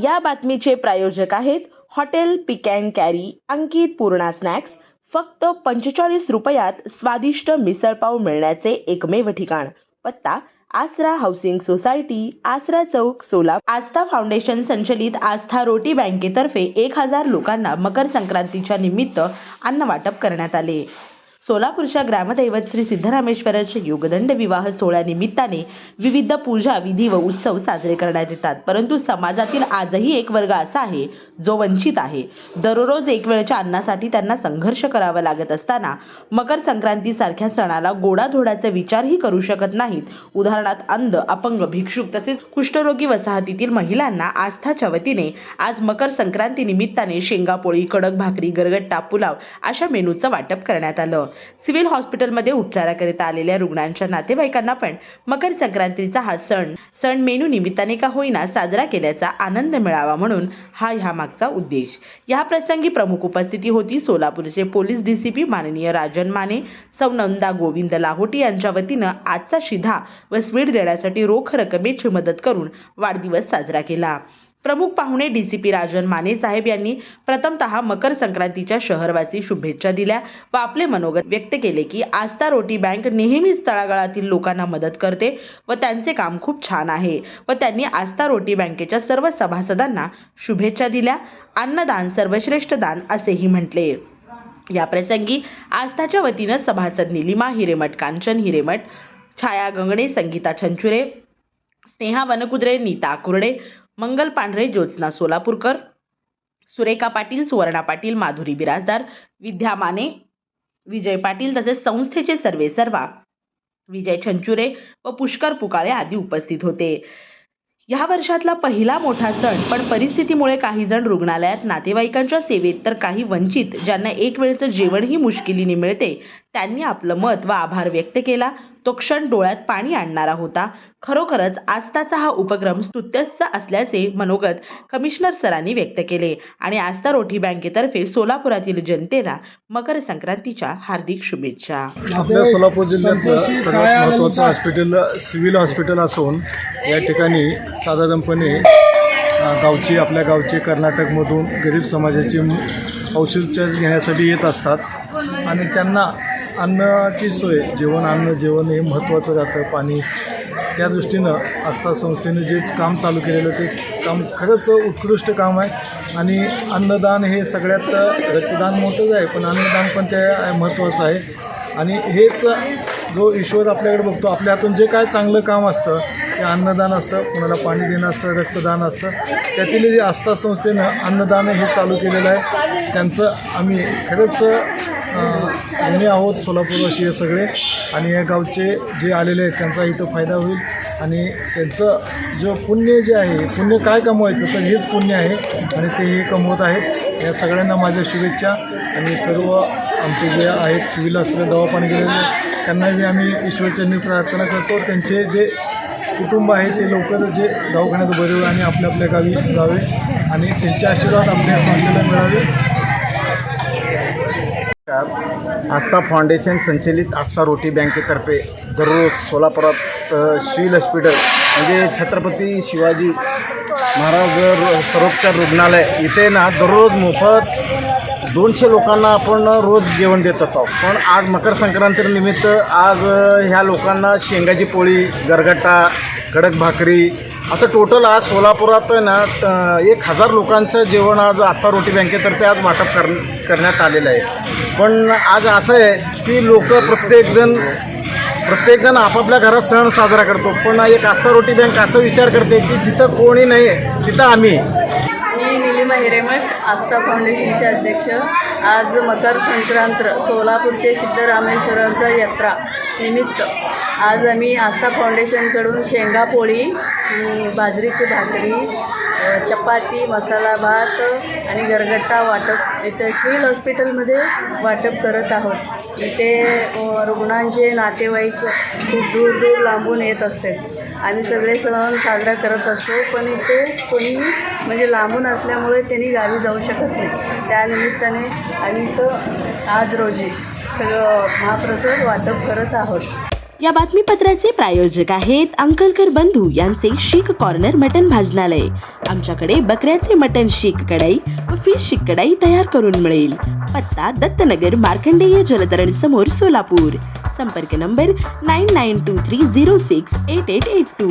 या बातमीचे प्रायोजक आहेत hotel pick and carry Ankit Purna snacks. फक्त पंचेचाळीस रुपयात स्वादिष्ट मिसळपाव मिळण्याचे एकमेव ठिकाण. पत्ता आसरा हाऊसिंग सोसायटी आसरा चौक सोला आस्था फाउंडेशन संचलित आस्था रोटी बँकेतर्फे एक हजार लोकांना मकर संक्रांतीच्या निमित्त अन्न वाटप करण्यात आले. सोलापूरच्या ग्रामदैवत श्री सिद्धरामेश्वराचे योगदंड विवाह सोहळ्यानिमित्ताने विविध पूजा विधी व उत्सव साजरे करण्यात येतात. परंतु समाजातील आजही एक वर्ग असा आहे जो वंचित आहे. दररोज एक वेळच्या अन्नासाठी त्यांना संघर्ष करावा लागत असताना मकर संक्रांतीसारख्या सणाला गोडाधोडाचा विचारही करू शकत नाहीत. उदाहरणार्थ अंध अपंग भिक्षुक तसेच कुष्ठरोगी वसाहतीतील महिलांना आस्थाच्या वतीने आज मकर संक्रांती निमित्ताने शेंगापोळी कडक भाकरी गरगट्टा पुलाव अशा मेनूचं वाटप करण्यात आलं. सिव्हिल हॉस्पिटलमध्ये उपचाराकरिता आलेल्या रुग्णांच्या नातेवाईकांना पण मकर संक्रांतीचा हा सण सण मेनू निमित्ताने का होईना साजरा केल्याचा आनंद मिळावा म्हणून हा ह्या मागचा उद्देश. या प्रसंगी प्रमुख उपस्थिती होती सोलापूरचे पोलीस डीसीपी माननीय राजन माने सौ नंदा गोविंद लाहोटी यांच्या वतीनं आजचा शिधा व स्वीट देण्यासाठी रोख रकमेची मदत करून वाढदिवस साजरा केला. प्रमुख पाहुणे D C P Rajan Mane साहेब यांनी प्रथमतः मकर संक्रांतीच्या शहरवासी शुभेच्छा दिल्या व आपले मनोगत व्यक्त केले की आस्था रोटी बँक नेहमीच तळागाळातील लोकांना मदत करते व त्यांचे काम खूप छान आहे व त्यांनी आस्था रोटी बँकेच्या सर्व सभासदांना शुभेच्छा दिल्या. अन्नदान सर्वश्रेष्ठ दान असेही म्हटले. या प्रसंगी आस्थाच्या वतीनं सभासद निलिमा हिरेमठ कांचन हिरेमठ छाया गंगणे संगीता छंचुरे स्नेहा वनकुद्रे नीता कुर्डे मंगल पांढरे ज्योत्स्ना सोलापूरकर सुरेखा पाटील सुवर्णा पाटील माधुरी बिराजदार विद्या माने विजय पाटील तसेच संस्थेचे सर्वे सर्वा विजय छंचुरे व पुष्कर पुकाळे आदी उपस्थित होते. ह्या वर्षातला पहिला मोठा सण पण परिस्थितीमुळे काही जण रुग्णालयात नातेवाईकांच्या सेवेत तर काही वंचित ज्यांना एक वेळचं जेवणही मुश्किलीने मिळते त्यांनी आपलं मत व आभार व्यक्त केला. तो क्षण डोळ्यात पाणी आणणारा होता. खरोखरच आस्थाचा हा उपक्रम स्तुत्यच असल्याचे मनोगत कमिशनर सरांनी व्यक्त केले आणि आस्था रोटी बँकेतर्फे सोलापुरातील जनतेला मकर संक्रांतीच्या हार्दिक शुभेच्छा. आपल्या सोलापूर जिल्ह्यातलं सगळ्यात महत्त्वाचं हॉस्पिटल सिव्हिल हॉस्पिटल असून या ठिकाणी साधारणपणे गावची आपल्या गावची कर्नाटकमधून गरीब समाजाची औषधोपचार घेण्यासाठी येत असतात. आणि त्यांना अन्नाची सोय जेवण अन्न जेवण हे महत्त्वाचं जातं. पाणी त्या दृष्टीनं आस्था संस्थेनं जे काम चालू केलेलं ते काम खरंच उत्कृष्ट काम आहे. आणि अन्नदान हे सगळ्यात रक्तदान मोठंच आहे पण अन्नदान पण ते महत्त्वाचं आहे. आणि हेच जो ईश्वर आपल्याकडे बघतो आपल्या हातून जे काय चांगलं काम असतं ते अन्नदान असतं कोणाला पाणी देणं असतं रक्तदान असतं. त्यातील जे आस्था संस्थेनं अन्नदान हे चालू केलेलं आहे त्यांचं आम्ही खरंच अं, आहोत सोलापूरवासी हे सगळे आणि या गावचे जे आलेले आहेत त्यांचा इथं फायदा होईल. आणि त्यांचं जे पुण्य जे आहे पुण्य काय कमवायचं तर हेच पुण्य आहे आणि ते हे कमवत आहेत. या सगळ्यांना माझ्या शुभेच्छा आणि सर्व आमचे जे आहेत सिव्हिल हॉस्पिटल दवाखाने गेलेले त्यांनाही आम्ही ईश्वरचरणी प्रार्थना करतो. त्यांचे जे कुटुंब आहे ते लवकर जे दवाखान्यात बरे होईल आणि आपल्या आपल्या गावी जावे. आणि त्यांचे आशीर्वाद आपल्या संस्थेला मिळावे. आस्था फाउंडेशन संचलित आस्था रोटी बँकेतर्फे दररोज सोलापुरात अ, हॉस्पिटल म्हणजे छत्रपती शिवाजी महाराज सरोपचार रुग्णालय इथे ना दररोज मोफत दोनशे लोकांना आपण रोज जेवण देत असतो पण आज मकर संक्रांतीनिमित्त आज ह्या लोकांना शेंगाची पोळी गरगट्टा कडक भाकरी असं टोटल आज सोलापुरात आहे ना एक हजार लोकांचं जेवण आज आस्था रोटी बँकेतर्फे आज वाटप कर करण्यात आलेलं आहे. पण आज असं आहे की लोक प्रत्येकजण प्रत्येकजण आपापल्या घरात सण साजरा करतो. पण एक आस्था रोटी बँक असं विचार करते की जिथं कोणी नाही आहे तिथं आम्ही. मी हिरेमठ आस्था फाउंडेशनचे अध्यक्ष आज मकर संक्रांत सोलापूरचे सिद्धरामेश्वरांचा यात्रा निमित्त. आज आम्ही आस्था फाउंडेशनकडून शेंगापोळी बाजरीची भाकरी चपाती मसाला भात आणि गरगट्टा वाटप इथे सिव्हिल हॉस्पिटलमध्ये वाटप करत आहोत. इथे रुग्णांचे नातेवाईक खूप दूर दूर लांबून येत असते आम्ही सगळे सण साजरा करत असतो पण इथे कोणी म्हणजे लांबून असल्यामुळे त्यांनी गावी जाऊ शकत नाही. त्यानिमित्ताने आम्ही इथं आज रोजी सगळं महाप्रसाद वाटप करत आहोत. या बातमीपत्राचे प्रायोजक आहेत अंकलकर बंधू यांचे शीख कॉर्नर मटन भाजनालय. आमच्याकडे बकऱ्याचे मटन शीख कढाई व फिश शीख कढाई तयार करून मिळेल. पत्ता दत्तनगर मार्कंडेय जलतरण समोर सोलापूर. संपर्क number nine nine two three zero six eight eight eight two.